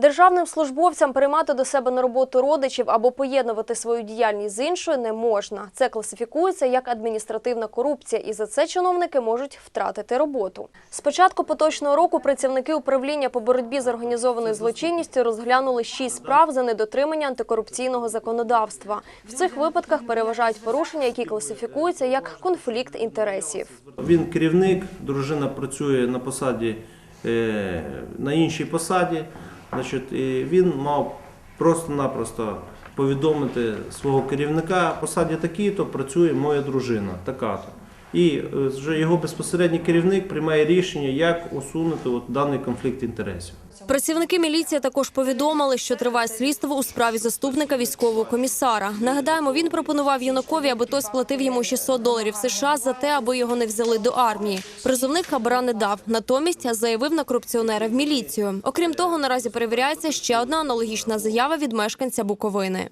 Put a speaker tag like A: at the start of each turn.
A: Державним службовцям приймати до себе на роботу родичів або поєднувати свою діяльність з іншою не можна. Це класифікується як адміністративна корупція, і за це чиновники можуть втратити роботу. З початку поточного року працівники управління по боротьбі з організованою злочинністю розглянули шість справ за недотримання антикорупційного законодавства. В цих випадках переважають порушення, які класифікуються як конфлікт інтересів.
B: Він керівник, дружина працює на посаді е, на іншій посаді. Значить, і він мав просто-напросто повідомити свого керівника, посаді такій-то працює моя дружина, така-то. І е, вже його безпосередній керівник приймає рішення, як усунути от даний конфлікт інтересів.
A: Працівники міліції також повідомили, що триває слідство у справі заступника військового комісара. Нагадаємо, він пропонував юнакові, аби той сплатив йому 600 доларів США за те, аби його не взяли до армії. Призовник хабара не дав. Натомість заявив на корупціонера в міліцію. Окрім того, наразі перевіряється ще одна аналогічна заява від мешканця Буковини.